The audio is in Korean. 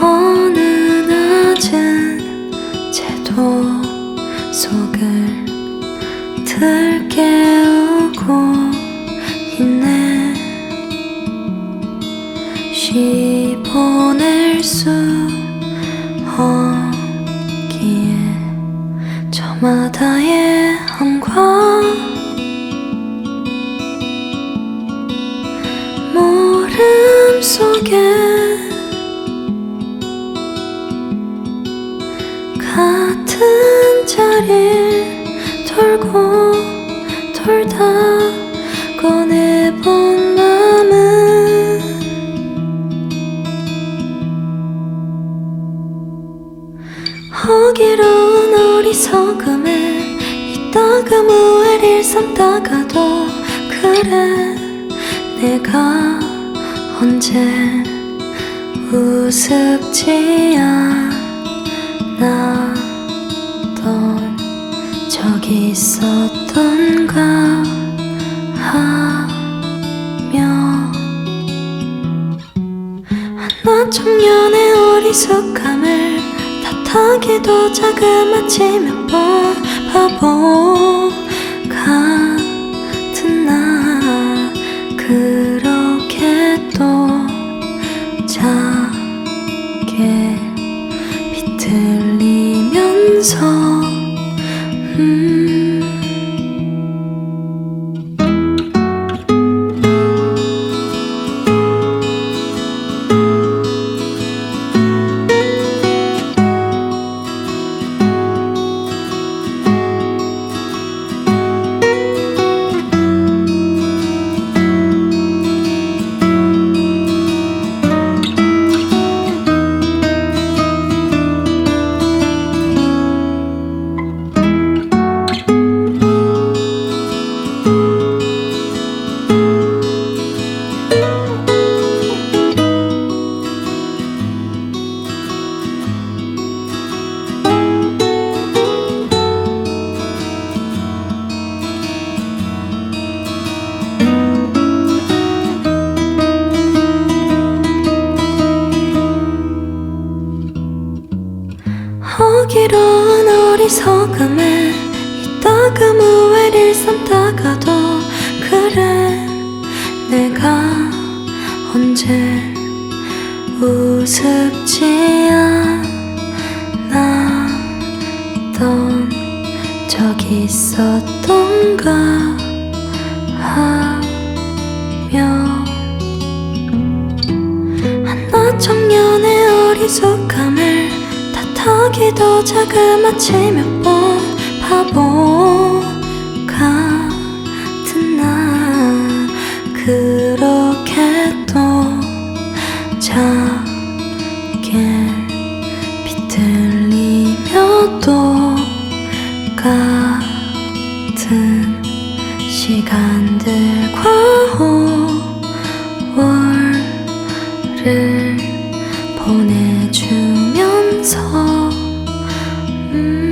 어느 낮은 제도 속을 들깨우고 있네. 쉬 보낼 수 없기에 저마다의 한과 허기로운 어리석음에 이따가 무해를 삼다가도 그래 내가 언제 우습지 않았던 적이 있었던가 하며 하나 청년의 어리숙함을 탓하기도 자그마치 몇번 바보 같은 나 그렇게 또 작게 비틀리면서 음 허기로운 어리석음에 이따가 무해를 삼다가도 그래 내가 언제 우습지 않았던 적이 있었던가 하며 하나 청년의 어리숙함을 턱이도 자그마치 몇 번 바보 같은 날 그렇게 또 작게 비틀리며 똑같은 시간들 해주면서 음.